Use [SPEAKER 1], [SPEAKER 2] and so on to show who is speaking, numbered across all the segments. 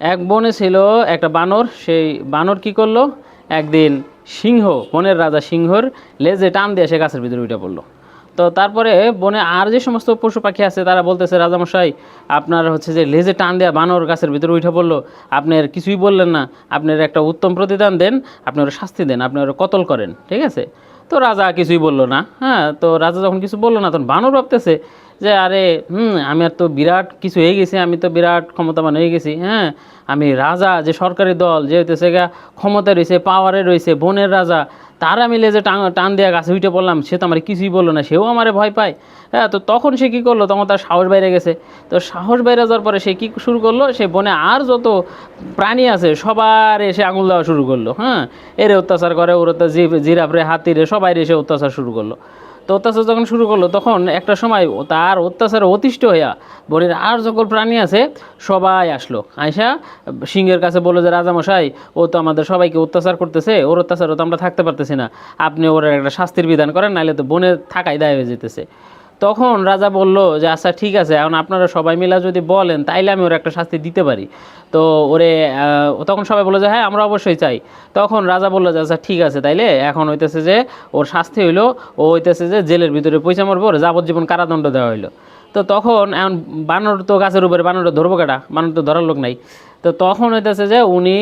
[SPEAKER 1] এক বনে ছিল একটা বানর, সেই বানর কি করল? একদিন সিংহ, বনের রাজা সিংহর লেজে টান দিয়ে সে গাছের ভিতরে উঠে পড়ল। তো তারপরে বনে আর যে সমস্ত পশু পাখি আছে, তারা বলতেছে, রাজামশাই, আপনার হচ্ছে যে লেজে টান দেওয়া বানর গাছের ভিতরে উঠে পড়ল আপনার কিছুই বললেন না। আপনার একটা উত্তম প্রতিদান দেন, আপনি ওরা শাস্তি দেন, আপনি ওরা কতল করেন। ঠিক আছে? তো রাজা কিছুই বলল না। হ্যাঁ তো রাজা যখন কিছু বলল না, তখন বানর ভাবতেছে যে, আরে, হুম, আমি আর তো বিরাট কিছু হয়ে গেছি, আমি তো বিরাট ক্ষমতাবান হয়ে গেছি হ্যাঁ? আমি রাজা, যে সরকারি দল, যে হইতেছে গা ক্ষমতায় রয়েছে পাওয়ারে রয়েছে, বনের রাজা, তার আমি লেজে টান টান দেওয়া গাছে উঠে পড়লাম, সে তো আমার কিছুই বলল না, সেও আমারে ভয় পায় হ্যাঁ? তো তখন সে কী করল? তখন তার সাহস বাইরে গেছে, তো সাহস বাইরে যাওয়ার পরে সে কী শুরু করল? সে বনে আর যত প্রাণী আছে, সবার এসে আঙুল দেওয়া শুরু করল হ্যাঁ? এরে অত্যাচার করে, ওর তো জিরাফরে হাতিরে সবাই এসে অত্যাচার শুরু করল তো অত্যাচার যখন শুরু করল, তখন একটা সময় তার অত্যাচারে অতিষ্ঠ হইয়া বনের আর সকল প্রাণী আছে, সবাই আসলো। আয়সা সিংহের কাছে বলল যে, রাজামশাই, ও তো আমাদের সবাইকে অত্যাচার করতেছে, ওর অত্যাচারও তো আমরা থাকতে পারতেছি না। আপনি ওর একটা শাস্তির বিধান করেন নাহলে তো বনে থাকাই দায় হয়ে যেতেছে। তখন রাজা বলল যে আচ্ছা ঠিক আছে, এখন আপনারা সবাই মিলা যদি বলেন, তাইলে আমি ওর একটা শাস্তি দিতে পারি। তো ওরে তখন সবাই বলল যে হ্যাঁ আমরা অবশ্যই চাই। তখন রাজা বলল যে আচ্ছা ঠিক আছে, তাইলে এখন হইতেছে যে, ওর শাস্তি হইল, ও হইতেছে যে, জেলের ভিতরে পয়সা মারবো, ওর যাবজ্জীবন কারাদণ্ড দেওয়া হইল। তো তখন এখন বানর তো গাছের উপরে, বানরটা ধরবো কাটা বানর তো ধরার লোক নাই। তো তখন হইতেছে যে উনি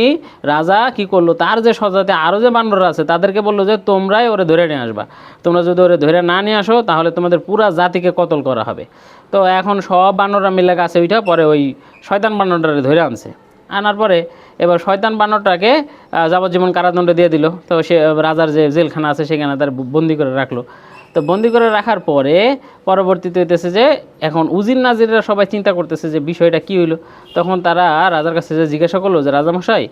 [SPEAKER 1] রাজা কি করল? তার যে সজাতে আরও যে বানররা আছে, তাদেরকে বলল যে তোমরাই ওরে ধরে নিয়ে আসবা। তোমরা যদি ওরে ধরে না নিয়ে আসো, তাহলে তোমাদের পুরা জাতিকে কতল করা হবে। তো এখন সব বানররা মিলে গাছে ওইটা পরে ওই শয়তান বানরটারে ধরে আনছে। আনার পরে এবার শয়তান বানরটাকে যাবজ্জীবন কারাদণ্ড দিয়ে দিল। তো সে, রাজার যে জেলখানা আছে, সেখানে তার বন্দি করে রাখল। তো বন্দি করে রাখার পরে পরবর্তীতে হইতেছে যে, এখন উজির নাজিররা সবাই চিন্তা করতেছে যে বিষয়টা কি হইল। তখন তারা রাজার কাছে যে জিজ্ঞাসা করল যে, রাজামশাই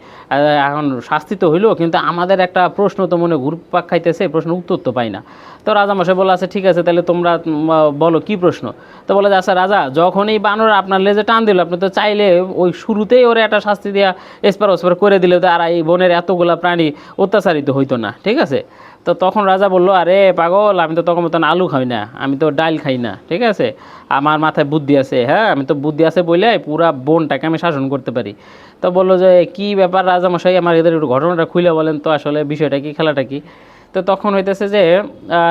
[SPEAKER 1] এখন শাস্তি তো হইল, কিন্তু আমাদের একটা প্রশ্ন তো মনে ঘুরপাক খাইতেছে প্রশ্ন উত্তর তো পাই না। তো রাজামশাই বলে আছে ঠিক আছে, তাহলে তোমরা বলো কি প্রশ্ন? তো বলে যে আচ্ছা রাজা যখন এই বানর আপনার লেজে টান দিল, আপনি তো চাইলে ওই শুরুতেই ওরা একটা শাস্তি দেওয়া এসপার ওসপার করে দিলে তো আর এই বনের এতগুলা প্রাণী অত্যাচারিত হইতো না, ঠিক আছে? তো তখন রাজা বলল, আরে পাগল, আমি তো তখন মতন আলু খাই না, আমি তো ডাল খাই না, ঠিক আছে? আমার মাথায় বুদ্ধি আছে হ্যাঁ? আমি তো বুদ্ধি আছে বলে পুরা বোনটাকে আমি শাসন করতে পারি। তো বলল যে, কি ব্যাপার রাজামশাই, আমার এদের একটু ঘটনাটা খুলে বলেন তো, আসলে বিষয়টা কি, খেলাটা কি? তো তখন হইতেছে যে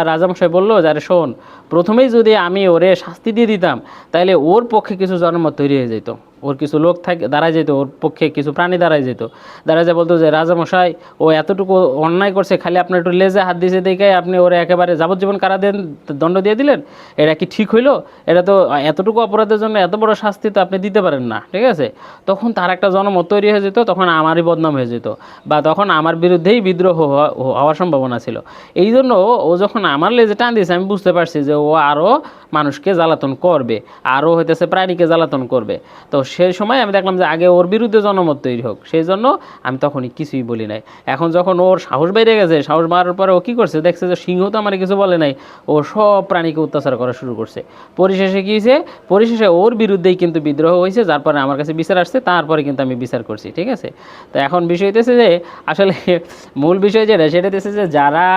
[SPEAKER 1] রাজামশাই বলল যে, আরে শোন, প্রথমেই যদি আমি ওরে শাস্তি দিয়ে দিতাম তাহলে ওর পক্ষে কিছু জনমত তৈরি হয়ে যেত ওর কিছু লোক থাকে, দাঁড়ায় যেত, ওর পক্ষে কিছু প্রাণী দাঁড়ায় যেত। দাঁড়ায় যায় বলতো যে, রাজামশাই, ও এতটুকু অন্যায় করছে, খালি আপনার একটু লেজে হাত দিয়েছে দেখে আপনি ওরে একেবারে যাবজ্জীবন কারা দেন দণ্ড দিয়ে দিলেন? এটা কি ঠিক হইল? এটা তো এতটুকু অপরাধের জন্য এত বড় শাস্তি তো আপনি দিতে পারেন না, ঠিক আছে? তখন তার একটা জনমত তৈরি হয়ে যেত, তখন আমারই বদনাম হয়ে যেত বা তখন আমার বিরুদ্ধেই বিদ্রোহ হওয়া- হওয়ার সম্ভাবনা ছিল। এই জন্য ও যখন আমার লেজে টান দিয়েছে, আমি বুঝতে পারছি যে ও আরও মানুষকে জ্বালাতন করবে, আরও হইতেছে প্রাণীকে জ্বালাতন করবে। তো সেই সময় আমি দেখলাম যে আগে ওর বিরুদ্ধে জনমত তৈরি হোক, সেই জন্য আমি তখনই কিছুই বলি নাই। এখন যখন ওর সাহস বেড়ে গেছে, সাহস বাড়ার পরে ও কী করছে, দেখছে যে সিংহ তো আমার কিছু বলে নাই, ও সব প্রাণীকে অত্যাচার করা শুরু করছে। পরিশেষে কী হয়েছে পরিশেষে ওর বিরুদ্ধেই কিন্তু বিদ্রোহ হয়েছে যার পরে আমার কাছে বিচার আসছে, তারপরে কিন্তু আমি বিচার করছি, ঠিক আছে? তো এখন বিষয় হইতেছে যে, আসলে মূল বিষয় যেটা, সেটা হইতেছে যে যারা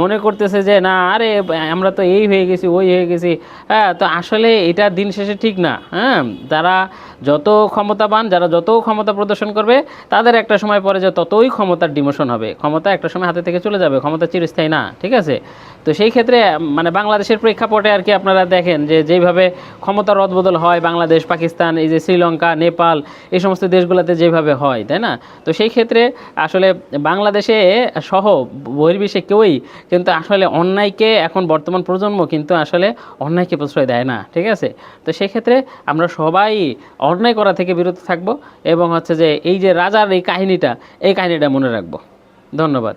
[SPEAKER 1] মনে করতেছে যে, না, আরে, আমরা তো এই হয়ে গেছি, ওই হয়ে গেছি হ্যাঁ তো আসলে এটা দিন শেষে ঠিক না হ্যাঁ? যারা যত ক্ষমতাবান, যারা যত ক্ষমতা প্রদর্শন করবে, তাদের একটা সময় পরে যে ততই ক্ষমতার ডিমোশন হবে। ক্ষমতা একটা সময় হাতে থেকে চলে যাবে, ক্ষমতা চিরস্থায়ী না, ঠিক আছে? তো সেই ক্ষেত্রে মানে বাংলাদেশের প্রেক্ষাপটে আর কি আপনারা দেখেন যে যেভাবে ক্ষমতার রদবদল হয় বাংলাদেশ, পাকিস্তান, এই যে শ্রীলঙ্কা, নেপাল, এই সমস্ত দেশগুলোতে যেভাবে হয়, তাই না? তো সেই ক্ষেত্রে আসলে বাংলাদেশে সহ বহির্বিশ্বে কেউই কিন্তু আসলে অন্যায়কে এখন বর্তমান প্রজন্ম কিন্তু আসলে অন্যায়কে প্রশ্রয় দেয় না, ঠিক আছে? তো সেই ক্ষেত্রে আমরা সবাই অন্যায় করা থেকে বিরত থাকব এবং হচ্ছে যে এই যে রাজার এই কাহিনীটা এই কাহিনীটা মনে রাখব। ধন্যবাদ।